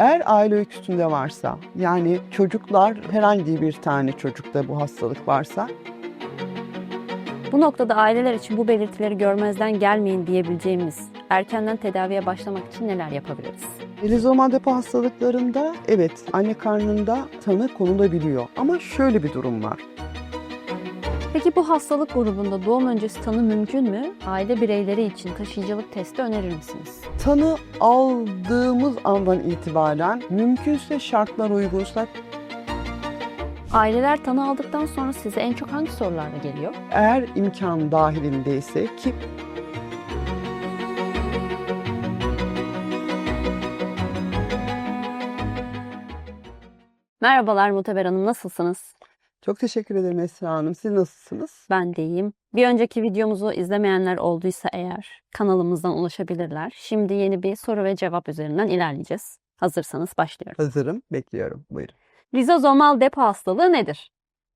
Eğer aile öyküsünde varsa, yani çocuklar herhangi bir tane çocukta bu hastalık varsa Bu noktada aileler için bu belirtileri görmezden gelmeyin diyebileceğimiz erkenden tedaviye başlamak için neler yapabiliriz? Lizomal depo hastalıklarında evet anne karnında tanı konulabiliyor. Ama şöyle bir durum var. Peki bu hastalık grubunda doğum öncesi tanı mümkün mü? Aile bireyleri için taşıyıcılık testi önerir misiniz? Tanı aldığımız andan itibaren mümkünse şartlar uygunsa Aileler tanı aldıktan sonra size en çok hangi sorularla geliyor? eğer imkan dahilindeyse ki Merhabalar Muteber Hanım nasılsınız? Çok teşekkür ederim Esra Hanım. Siz nasılsınız? Ben de iyiyim. Bir önceki videomuzu izlemeyenler olduysa eğer kanalımızdan ulaşabilirler. Şimdi yeni bir soru ve cevap üzerinden ilerleyeceğiz. Hazırsanız başlıyorum. Hazırım, bekliyorum. Buyurun. Lizozomal depo hastalığı nedir?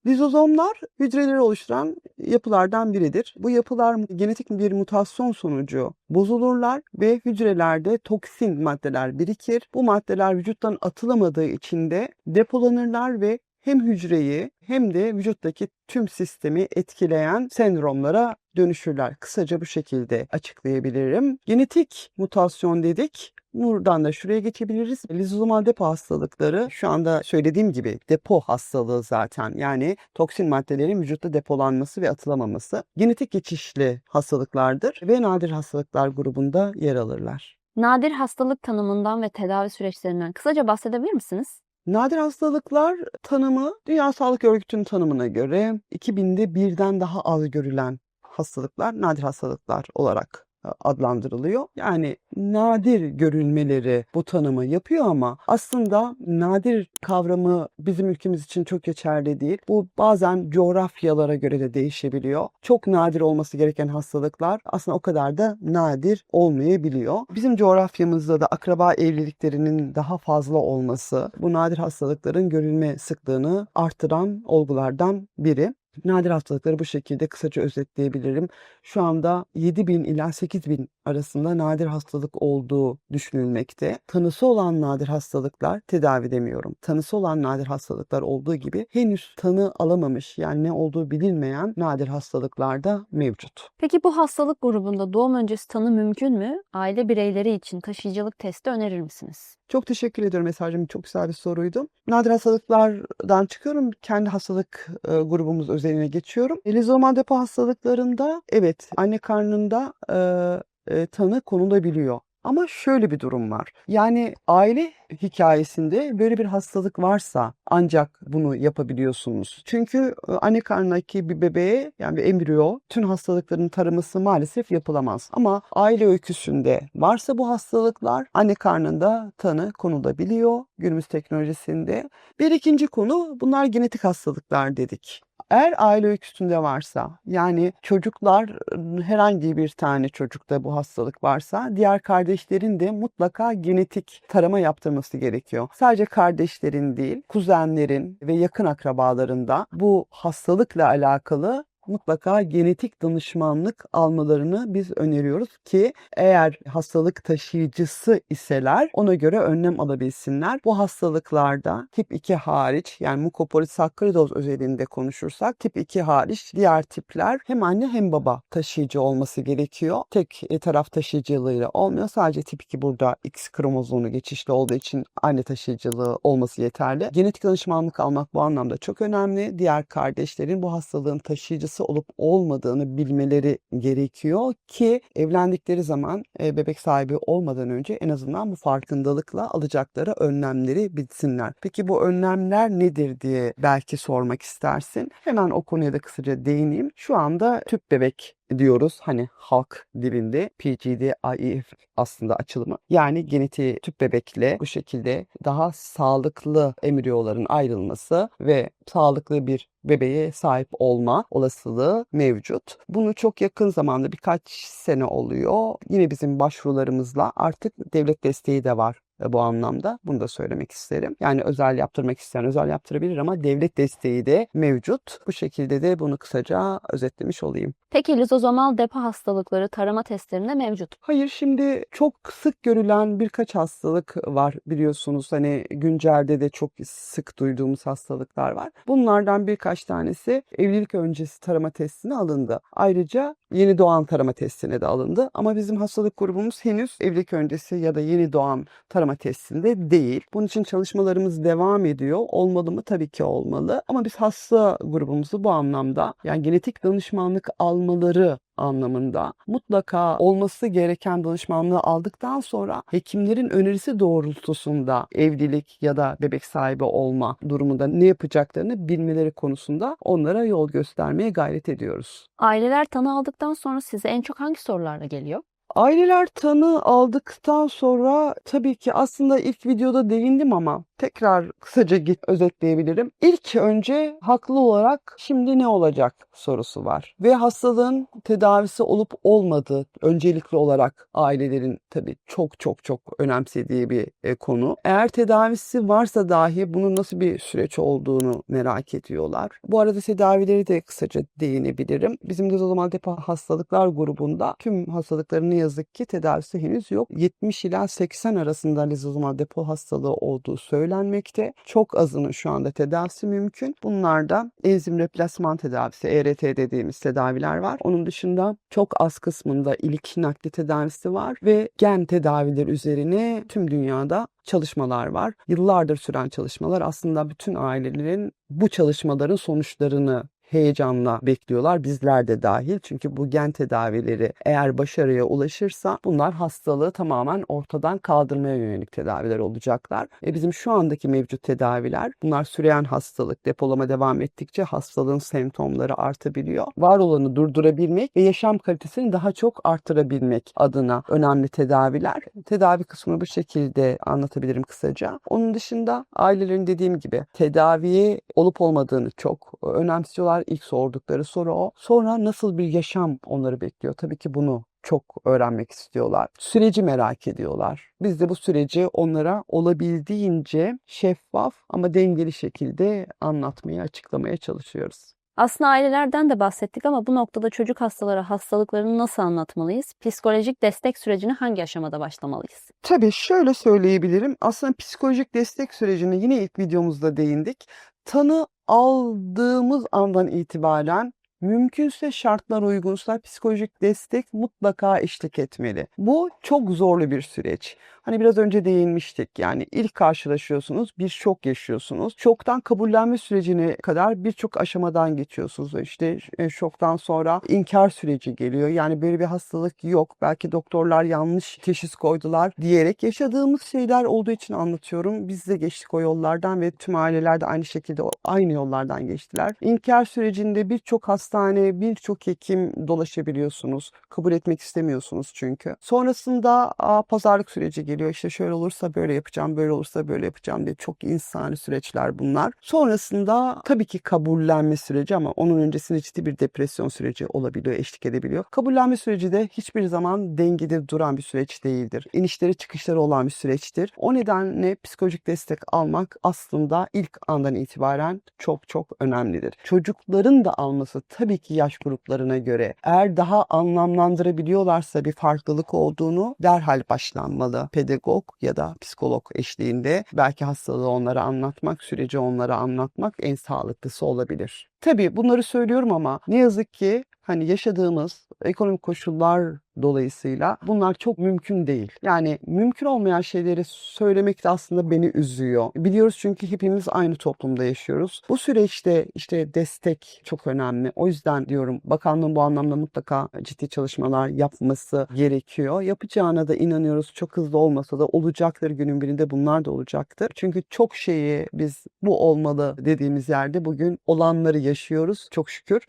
Lizozomlar hücreleri oluşturan yapılardan biridir. Bu yapılar genetik bir mutasyon sonucu bozulurlar ve hücrelerde toksin maddeler birikir. Bu maddeler vücuttan atılamadığı için de depolanırlar ve hem hücreyi hem de vücuttaki tüm sistemi etkileyen sendromlara dönüşürler. Kısaca bu şekilde açıklayabilirim. Genetik mutasyon dedik. Buradan da şuraya geçebiliriz. Lizozomal depo hastalıkları şu anda söylediğim gibi depo hastalığı zaten. Yani toksin maddelerin vücutta depolanması ve atılamaması. Genetik geçişli hastalıklardır ve nadir hastalıklar grubunda yer alırlar. Nadir hastalık tanımından ve tedavi süreçlerinden kısaca bahsedebilir misiniz? Nadir hastalıklar tanımı Dünya Sağlık Örgütü'nün tanımına göre 2000'de birden daha az görülen hastalıklar nadir hastalıklar olarak adlandırılıyor. Yani nadir görülmeleri bu tanımı yapıyor ama aslında nadir kavramı bizim ülkemiz için çok geçerli değil. Bu bazen coğrafyalara göre de değişebiliyor. Çok nadir olması gereken hastalıklar aslında o kadar da nadir olmayabiliyor. Bizim coğrafyamızda da akraba evliliklerinin daha fazla olması bu nadir hastalıkların görülme sıklığını artıran olgulardan biri. Nadir hastalıkları bu şekilde kısaca özetleyebilirim. Şu anda 7000 ila 8000 arasında nadir hastalık olduğu düşünülmekte. Tanısı olan nadir hastalıklar tedavi demiyorum. Tanısı olan nadir hastalıklar olduğu gibi henüz tanı alamamış yani ne olduğu bilinmeyen nadir hastalıklar da mevcut. Peki bu hastalık grubunda doğum öncesi tanı mümkün mü? Aile bireyleri için taşıyıcılık testi önerir misiniz? Çok teşekkür ediyorum mesajım. Çok güzel bir soruydu. Nadir hastalıklardan çıkıyorum. Kendi hastalık e, grubumuz özeline geçiyorum. Lizomal depo hastalıklarında evet anne karnında e, e, tanı konulabiliyor. Ama şöyle bir durum var. Yani aile hikayesinde böyle bir hastalık varsa ancak bunu yapabiliyorsunuz. Çünkü e, anne karnındaki bir bebeğe yani bir embriyo tüm hastalıkların taraması maalesef yapılamaz. Ama aile öyküsünde varsa bu hastalıklar anne karnında tanı konulabiliyor günümüz teknolojisinde. Bir ikinci konu bunlar genetik hastalıklar dedik. Eğer aile öyküsünde varsa yani çocuklar herhangi bir tane çocukta bu hastalık varsa diğer kardeşlerin de mutlaka genetik tarama yaptırması gerekiyor. Sadece kardeşlerin değil kuzenlerin ve yakın akrabalarında bu hastalıkla alakalı mutlaka genetik danışmanlık almalarını biz öneriyoruz ki eğer hastalık taşıyıcısı iseler ona göre önlem alabilsinler. Bu hastalıklarda tip 2 hariç yani mukopolisakkaridaz özelinde konuşursak tip 2 hariç diğer tipler hem anne hem baba taşıyıcı olması gerekiyor. Tek taraf taşıyıcılığıyla olmuyor. Sadece tip 2 burada X kromozonu geçişli olduğu için anne taşıyıcılığı olması yeterli. Genetik danışmanlık almak bu anlamda çok önemli. Diğer kardeşlerin bu hastalığın taşıyıcısı olup olmadığını bilmeleri gerekiyor ki evlendikleri zaman e, bebek sahibi olmadan önce en azından bu farkındalıkla alacakları önlemleri bilsinler. Peki bu önlemler nedir diye belki sormak istersin. Hemen o konuya da kısaca değineyim. Şu anda tüp bebek diyoruz hani halk dilinde PGD IEF aslında açılımı. Yani genetiği tüp bebekle bu şekilde daha sağlıklı embriyoların ayrılması ve sağlıklı bir bebeğe sahip olma olasılığı mevcut. Bunu çok yakın zamanda birkaç sene oluyor. Yine bizim başvurularımızla artık devlet desteği de var bu anlamda. Bunu da söylemek isterim. Yani özel yaptırmak isteyen özel yaptırabilir ama devlet desteği de mevcut. Bu şekilde de bunu kısaca özetlemiş olayım. Peki lizozomal depo hastalıkları tarama testlerinde mevcut. Hayır şimdi çok sık görülen birkaç hastalık var biliyorsunuz. Hani güncelde de çok sık duyduğumuz hastalıklar var. Bunlardan birkaç tanesi evlilik öncesi tarama testine alındı. Ayrıca yeni doğan tarama testine de alındı. Ama bizim hastalık grubumuz henüz evlilik öncesi ya da yeni doğan tarama testinde değil. Bunun için çalışmalarımız devam ediyor. Olmalı mı? Tabii ki olmalı. Ama biz hasta grubumuzu bu anlamda yani genetik danışmanlık almaları anlamında mutlaka olması gereken danışmanlığı aldıktan sonra hekimlerin önerisi doğrultusunda evlilik ya da bebek sahibi olma durumunda ne yapacaklarını bilmeleri konusunda onlara yol göstermeye gayret ediyoruz. Aileler tanı aldıktan sonra size en çok hangi sorularla geliyor? Aileler tanı aldıktan sonra tabii ki aslında ilk videoda değindim ama tekrar kısaca git özetleyebilirim. İlk önce haklı olarak şimdi ne olacak sorusu var. Ve hastalığın tedavisi olup olmadığı öncelikli olarak ailelerin tabii çok çok çok önemsediği bir e, konu. Eğer tedavisi varsa dahi bunun nasıl bir süreç olduğunu merak ediyorlar. Bu arada tedavileri de kısaca değinebilirim. Bizim de o zaman depo hastalıklar grubunda tüm hastalıkların yazık ki tedavisi henüz yok. 70 ila 80 arasında lizozomal depo hastalığı olduğu söylenmekte. Çok azının şu anda tedavisi mümkün. Bunlarda enzim replasman tedavisi, ERT dediğimiz tedaviler var. Onun dışında çok az kısmında ilik nakli tedavisi var ve gen tedaviler üzerine tüm dünyada çalışmalar var. Yıllardır süren çalışmalar aslında bütün ailelerin bu çalışmaların sonuçlarını heyecanla bekliyorlar bizler de dahil. Çünkü bu gen tedavileri eğer başarıya ulaşırsa bunlar hastalığı tamamen ortadan kaldırmaya yönelik tedaviler olacaklar. E bizim şu andaki mevcut tedaviler bunlar süreyen hastalık depolama devam ettikçe hastalığın semptomları artabiliyor. Var olanı durdurabilmek ve yaşam kalitesini daha çok artırabilmek adına önemli tedaviler. Tedavi kısmını bu şekilde anlatabilirim kısaca. Onun dışında ailelerin dediğim gibi tedaviye olup olmadığını çok önemsiyorlar. İlk sordukları soru o. Sonra nasıl bir yaşam onları bekliyor? Tabii ki bunu çok öğrenmek istiyorlar. Süreci merak ediyorlar. Biz de bu süreci onlara olabildiğince şeffaf ama dengeli şekilde anlatmaya, açıklamaya çalışıyoruz. Aslında ailelerden de bahsettik ama bu noktada çocuk hastaları hastalıklarını nasıl anlatmalıyız? Psikolojik destek sürecine hangi aşamada başlamalıyız? Tabii şöyle söyleyebilirim. Aslında psikolojik destek sürecine yine ilk videomuzda değindik. Tanı aldığımız andan itibaren mümkünse şartlar uygunsa psikolojik destek mutlaka eşlik etmeli. Bu çok zorlu bir süreç. Hani biraz önce değinmiştik yani ilk karşılaşıyorsunuz bir şok yaşıyorsunuz. Şoktan kabullenme sürecine kadar birçok aşamadan geçiyorsunuz. İşte e, şoktan sonra inkar süreci geliyor. Yani böyle bir hastalık yok. Belki doktorlar yanlış teşhis koydular diyerek yaşadığımız şeyler olduğu için anlatıyorum. Biz de geçtik o yollardan ve tüm aileler de aynı şekilde aynı yollardan geçtiler. İnkar sürecinde birçok hastane, birçok hekim dolaşabiliyorsunuz. Kabul etmek istemiyorsunuz çünkü. Sonrasında aa, pazarlık süreci geliyor. İşte şöyle olursa böyle yapacağım, böyle olursa böyle yapacağım diye çok insani süreçler bunlar. Sonrasında tabii ki kabullenme süreci ama onun öncesinde ciddi bir depresyon süreci olabiliyor, eşlik edebiliyor. Kabullenme süreci de hiçbir zaman dengede duran bir süreç değildir. İnişleri çıkışları olan bir süreçtir. O nedenle psikolojik destek almak aslında ilk andan itibaren çok çok önemlidir. Çocukların da alması tabii ki yaş gruplarına göre eğer daha anlamlandırabiliyorlarsa bir farklılık olduğunu derhal başlanmalı. Pedagog ya da psikolog eşliğinde belki hastalığı onlara anlatmak, süreci onlara anlatmak en sağlıklısı olabilir. Tabii bunları söylüyorum ama ne yazık ki hani yaşadığımız ekonomik koşullar dolayısıyla bunlar çok mümkün değil. Yani mümkün olmayan şeyleri söylemek de aslında beni üzüyor. Biliyoruz çünkü hepimiz aynı toplumda yaşıyoruz. Bu süreçte işte destek çok önemli. O yüzden diyorum bakanlığın bu anlamda mutlaka ciddi çalışmalar yapması gerekiyor. Yapacağına da inanıyoruz. Çok hızlı olmasa da olacaktır günün birinde bunlar da olacaktır. Çünkü çok şeyi biz bu olmalı dediğimiz yerde bugün olanları yaşıyoruz çok şükür.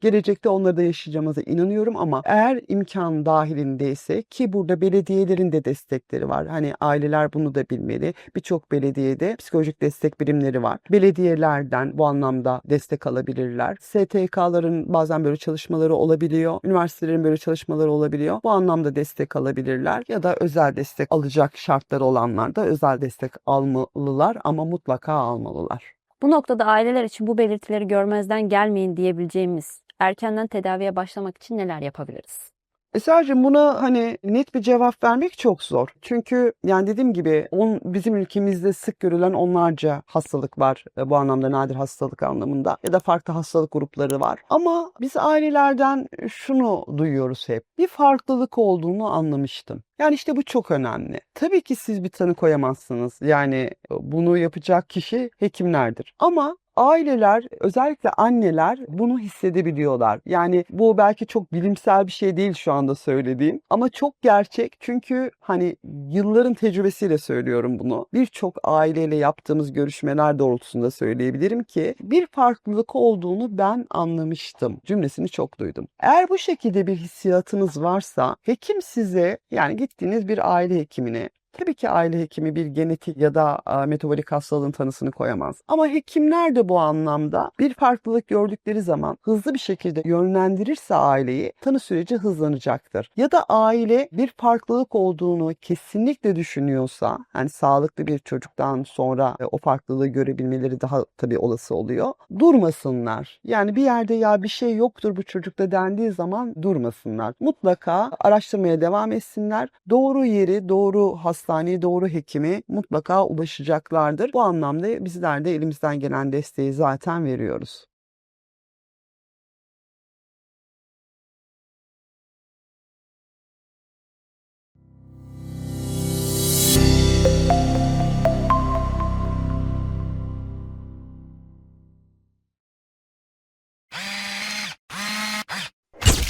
Gelecekte onları da yaşayacağımıza inanıyorum ama eğer imkan alanının dahilindeyse ki burada belediyelerin de destekleri var. Hani aileler bunu da bilmeli. Birçok belediyede psikolojik destek birimleri var. Belediyelerden bu anlamda destek alabilirler. STK'ların bazen böyle çalışmaları olabiliyor. Üniversitelerin böyle çalışmaları olabiliyor. Bu anlamda destek alabilirler ya da özel destek alacak şartları olanlar da özel destek almalılar ama mutlaka almalılar. Bu noktada aileler için bu belirtileri görmezden gelmeyin diyebileceğimiz erkenden tedaviye başlamak için neler yapabiliriz? Esra'cığım buna hani net bir cevap vermek çok zor. Çünkü yani dediğim gibi on, bizim ülkemizde sık görülen onlarca hastalık var e, bu anlamda nadir hastalık anlamında ya da farklı hastalık grupları var. Ama biz ailelerden şunu duyuyoruz hep. Bir farklılık olduğunu anlamıştım. Yani işte bu çok önemli. Tabii ki siz bir tanı koyamazsınız. Yani bunu yapacak kişi hekimlerdir. Ama Aileler, özellikle anneler bunu hissedebiliyorlar. Yani bu belki çok bilimsel bir şey değil şu anda söylediğim ama çok gerçek. Çünkü hani yılların tecrübesiyle söylüyorum bunu. Birçok aileyle yaptığımız görüşmeler doğrultusunda söyleyebilirim ki bir farklılık olduğunu ben anlamıştım. Cümlesini çok duydum. Eğer bu şekilde bir hissiyatınız varsa hekim size yani gittiğiniz bir aile hekimine Tabii ki aile hekimi bir genetik ya da metabolik hastalığın tanısını koyamaz. Ama hekimler de bu anlamda bir farklılık gördükleri zaman hızlı bir şekilde yönlendirirse aileyi tanı süreci hızlanacaktır. Ya da aile bir farklılık olduğunu kesinlikle düşünüyorsa, yani sağlıklı bir çocuktan sonra e, o farklılığı görebilmeleri daha tabii olası oluyor. Durmasınlar. Yani bir yerde ya bir şey yoktur bu çocukta dendiği zaman durmasınlar. Mutlaka araştırmaya devam etsinler. Doğru yeri, doğru hastaneye, doğru hekimi mutlaka ulaşacaklardır. Bu anlamda bizler de elimizden gelen desteği zaten veriyoruz.